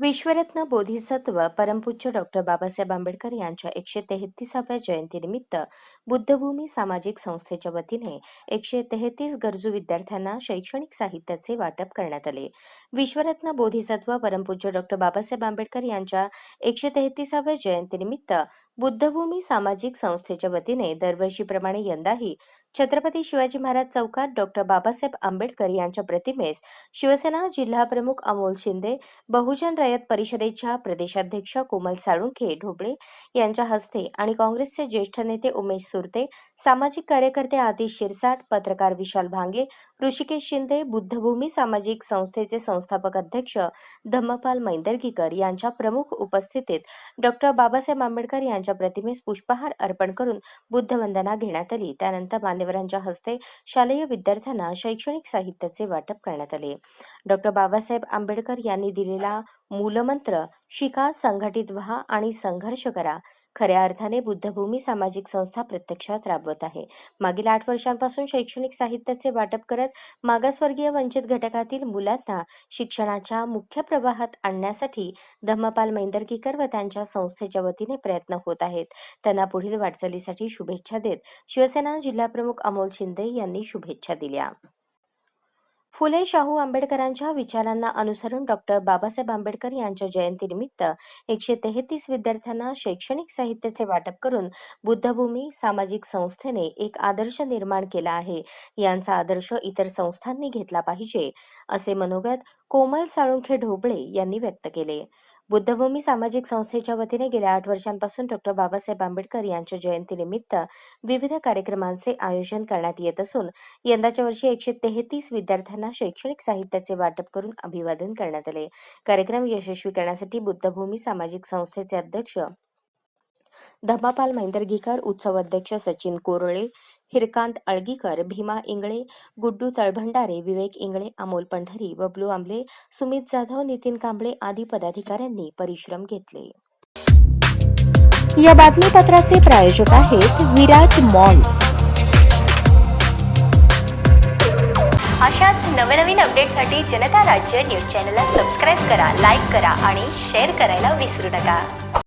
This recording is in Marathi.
विश्वरत्न बोधिसत्व परमपूज्य डॉक्टर बाबासाहेब आंबेडकर यांच्या एकशे तेहतीसाव्या जयंतीनिमित्त बुद्धभूमी सामाजिक संस्थेच्या वतीने एकशे तेहतीस गरजू विद्यार्थ्यांना शैक्षणिक साहित्याचे वाटप करण्यात आले. विश्वरत्न बोधिसत्व परमपूज्य डॉक्टर बाबासाहेब आंबेडकर यांच्या एकशे तेहतीसाव्या जयंतीनिमित्त बुद्धभूमी सामाजिक संस्थेच्या वतीने दरवर्षीप्रमाणे यंदाही छत्रपती शिवाजी महाराज चौकात डॉक्टर बाबासाहेब आंबेडकर यांच्या प्रतिमेस शिवसेना जिल्हाप्रमुख अमोल शिंदे बहुजन रयत परिषदेच्या प्रदेशाध्यक्ष कोमल साळुंखे ढोबळे यांच्या हस्ते आणि काँग्रेसचे ज्येष्ठ नेते उमेश सुरते सामाजिक कार्यकर्ते आदिश शिरसाट पत्रकार विशाल भांगे ऋषिकेश शिंदे बुद्धभूमी सामाजिक संस्थेचे संस्थापक अध्यक्ष धम्मपाल मैंदर्गीकर यांच्या प्रमुख उपस्थितीत डॉक्टर बाबासाहेब आंबेडकर यांच्या प्रतिमेस पुष्पहार अर्पण करून बुद्धवंदना घेण्यात आली. त्यानंतर मान्यवरांच्या हस्ते शालेय विद्यार्थ्यांना शैक्षणिक साहित्याचे वाटप करण्यात आले. डॉक्टर बाबासाहेब आंबेडकर यांनी दिलेला मूलमंत्र शिका संघटित व्हा आणि संघर्ष करा खऱ्या अर्थाने बुद्धभूमी सामाजिक संस्था प्रत्यक्षात राबवत आहे. मागील आठ वर्षांपासून शैक्षणिक साहित्याचे वाटप करत मागासवर्गीय वंचित घटकातील मुलांना शिक्षणाच्या मुख्य प्रवाहात आणण्यासाठी धम्मपाल मैंदर्गीकर व त्यांच्या संस्थेच्या वतीने प्रयत्न होत आहेत. त्यांना पुढील वाटचालीसाठी शुभेच्छा देत शिवसेना जिल्हाप्रमुख अमोल शिंदे यांनी शुभेच्छा दिल्या. फुले शाहू आंबेडकरांच्या विचारांना अनुसरून डॉक्टर बाबासाहेब आंबेडकर यांच्या जयंतीनिमित्त एकशे तेहतीस विद्यार्थ्यांना शैक्षणिक साहित्याचे वाटप करून बुद्धभूमी सामाजिक संस्थेने एक आदर्श निर्माण केला आहे. यांचा आदर्श इतर संस्थांनी घेतला पाहिजे असे मनोगत कोमल साळुंखे ढोबळे यांनी व्यक्त केले. बुद्धभूमी सामाजिक संस्थेच्या वतीने गेल्या आठ वर्षांपासून डॉक्टर बाबासाहेब आंबेडकर यांच्या जयंतीनिमित्त विविध कार्यक्रमांचे आयोजन करण्यात येत असून यंदाच्या वर्षी एकशे तेहतीस विद्यार्थ्यांना शैक्षणिक साहित्याचे वाटप करून अभिवादन करण्यात आले. कार्यक्रम यशस्वी करण्यासाठी बुद्धभूमी सामाजिक संस्थेचे अध्यक्ष धमापाल धम्मापाल मैंदर्गीकर उत्सव अध्यक्ष सचिन कोरळे हिरकांत अळगीकर भीमा इंगळे गुड्डू तळभंडारे विवेक इंगळे अमोल पंढरी बबलू आंबले सुमित जाधव नितीन कांबळे आदी पदाधिकाऱ्यांनी परिश्रम घेतले. या बातमीपत्राचे प्रायोजक आहेत विराज मॉल. अशाच नवनवीन अपडेटसाठी जनता राज्य न्यूज चॅनलला सबस्क्राईब करा लाईक करा आणि शेअर करायला विसरू नका.